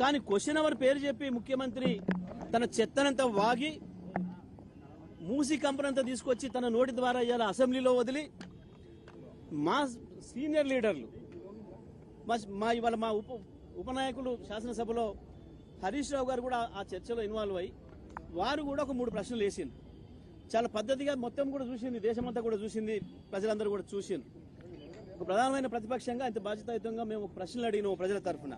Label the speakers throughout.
Speaker 1: కానీ question hour పేరు చెప్పి ముఖ్యమంత్రి తన చెత్తనంతా వాగి మూసి కంపనంతా తీసుకొచ్చి తన నోటి ద్వారా ఇవాళ అసెంబ్లీలో వదిలి మా సీనియర్ లీడర్లు మా మా ఇవాళ మా ఉప ఉపనాయకులు శాసనసభలో హరీష్ రావు గారు కూడా ఆ చర్చలో ఇన్వాల్వ్ అయ్యి వారు కూడా ఒక మూడు ప్రశ్నలు వేసింది చాలా పద్ధతిగా మొత్తం కూడా చూసింది దేశమంతా కూడా చూసింది ప్రజలందరూ కూడా చూసింది ఒక ప్రధానమైన ప్రతిపక్షంగా ఇంత బాధ్యతాయుతంగా మేము ప్రశ్నలు అడిగినాము ప్రజల తరఫున.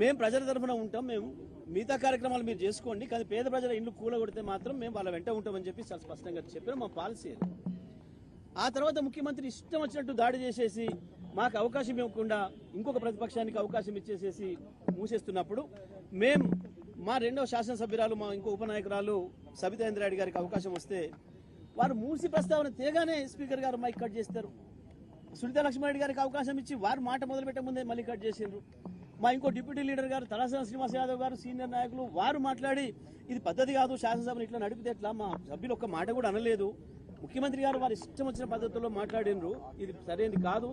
Speaker 1: మేము ప్రజల తరఫున ఉంటాం మేము మిగతా కార్యక్రమాలు మీరు చేసుకోండి కానీ పేద ప్రజల ఇండ్లు కూలగొడితే మాత్రం మేము వాళ్ళ వెంట ఉంటామని చెప్పి చాలా స్పష్టంగా చెప్పారు మా పాలసీ ఆ తర్వాత ముఖ్యమంత్రి ఇష్టం వచ్చినట్టు దాడి చేసేసి మాకు అవకాశం ఇవ్వకుండా ఇంకొక ప్రతిపక్షానికి అవకాశం ఇచ్చేసేసి మూసేస్తున్నప్పుడు మేం మా రెండో శాసనసభ్యురాలు మా ఇంకో ఉపనాయకురాలు సబితేంద్రరెడ్డి గారికి అవకాశం వస్తే వారు మూసి ప్రస్తావన తేగానే స్పీకర్ గారు మైక్ కట్ చేస్తారు. సునీత లక్ష్మారెడ్డి గారికి అవకాశం ఇచ్చి వారు మాట మొదలు పెట్టకముందే మళ్ళీ కట్ చేసిండ్రు. మా ఇంకో డిప్యూటీ లీడర్ గారు తలాసన శ్రీనివాస్ యాదవ్ గారు సీనియర్ నాయకులు వారు మాట్లాడి ఇది పద్ధతి కాదు శాసనసభను ఇట్లా నడిపితే ఎట్లా? మా సభ్యులు ఒక్క మాట కూడా అనలేదు. ముఖ్యమంత్రి గారు వారి ఇష్టం వచ్చిన పద్ధతిలో మాట్లాడినరు. ఇది సరైనది కాదు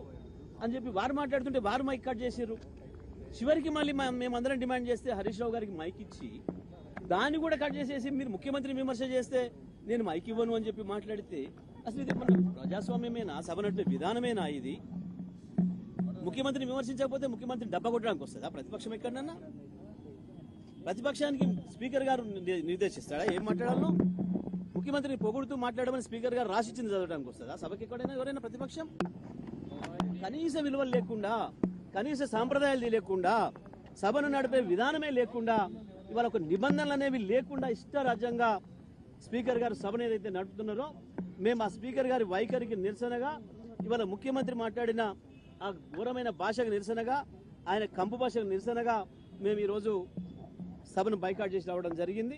Speaker 1: అని చెప్పి వారు మాట్లాడుతుంటే వారు మైక్ కట్ చేసారు చివరికి మళ్ళీ మేమందరం డిమాండ్ చేస్తే హరీష్ రావు గారికి మైక్ ఇచ్చి దాన్ని కూడా కట్ చేసేసి మీరు ముఖ్యమంత్రి విమర్శ చేస్తే నేను మైక్ ఇవ్వను అని చెప్పి మాట్లాడితే అసలు ఇది మన ప్రజాస్వామ్యమేనా? సభ నడిపే విధానమేనా ఇది? ముఖ్యమంత్రిని విమర్శించకపోతే ముఖ్యమంత్రి డబ్బా కొట్టడానికి వస్తుందా? ప్రతిపక్షం ఎక్కడన్నా ప్రతిపక్షానికి స్పీకర్ గారు నిర్దేశిస్తాడా? ఏం మాట్లాడాలో ముఖ్యమంత్రిని పొగుడుతూ మాట్లాడమని స్పీకర్ గారు రాసిచ్చింది చదవడానికి వస్తుందా? సభకి ఎక్కడైనా ఎవరైనా ప్రతిపక్షం? కనీస విలువలు లేకుండా కనీస సాంప్రదాయాలు లేకుండా సభను నడిపే విధానమే లేకుండా ఇవాళ ఒక నిబంధనలు అనేవి లేకుండా ఇష్టరాజ్యంగా స్పీకర్ గారు సభను ఏదైతే నడుపుతున్నారో మేము ఆ స్పీకర్ గారి వైఖరికి నిరసనగా ఇవాళ ముఖ్యమంత్రి మాట్లాడిన ఆ ఘోరమైన భాషకు నిరసనగా ఆయన కంపు భాషకు నిరసనగా మేము ఈరోజు సభను బైకాట్ చేసి రావడం జరిగింది.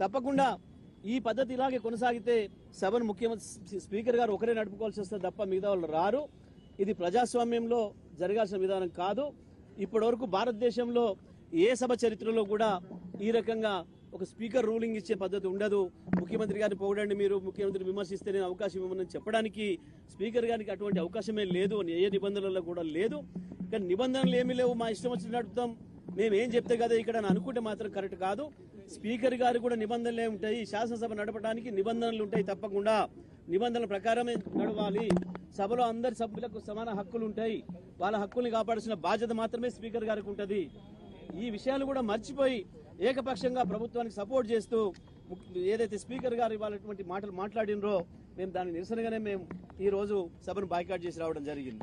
Speaker 1: తప్పకుండా ఈ పద్ధతి ఇలాగే కొనసాగితే సభను ముఖ్యమంత్రి స్పీకర్ గారు ఒకరే నడుపుకోవాల్సి వస్తే తప్ప మిగతా వాళ్ళు రారు. ఇది ప్రజాస్వామ్యంలో జరగాల్సిన విధానం కాదు. ఇప్పటివరకు భారతదేశంలో ఏ సభ చరిత్రలో కూడా ఈ రకంగా ఒక స్పీకర్ రూలింగ్ ఇచ్చే పద్ధతి ఉండదు. ముఖ్యమంత్రి గారిని పొగడండి మీరు ముఖ్యమంత్రి విమర్శిస్తే నేను అవకాశం ఇవ్వమని చెప్పడానికి స్పీకర్ గారికి అటువంటి అవకాశమే లేదు అని ఏ నిబంధనల్లో కూడా లేదు. కానీ నిబంధనలు ఏమీ లేవు మా ఇష్టం వచ్చిన నడుపుతాం. మేము ఏం చెప్తే కదా ఇక్కడ అని అనుకుంటే మాత్రం కరెక్ట్ కాదు. స్పీకర్ గారు కూడా నిబంధనలే ఉంటాయి. శాసనసభ నడపడానికి నిబంధనలు ఉంటాయి తప్పకుండా. నిబంధనల ప్రకారమే నడవాలి. సభలో అందరి సభ్యులకు సమాన హక్కులు ఉంటాయి. వాళ్ళ హక్కుల్ని కాపాడాల్సిన బాధ్యత మాత్రమే స్పీకర్ గారికి ఉంటుంది. ఈ విషయాలు కూడా మర్చిపోయి ఏకపక్షంగా ప్రభుత్వానికి సపోర్ట్ చేస్తూ ఏదైతే స్పీకర్ గారు ఇవాళటువంటి మాటలు మాట్లాడినరో మేము దాని నిరసనగానే మేము ఈ రోజు సభను బాయ్కాట్ చేసి రావడం జరిగింది.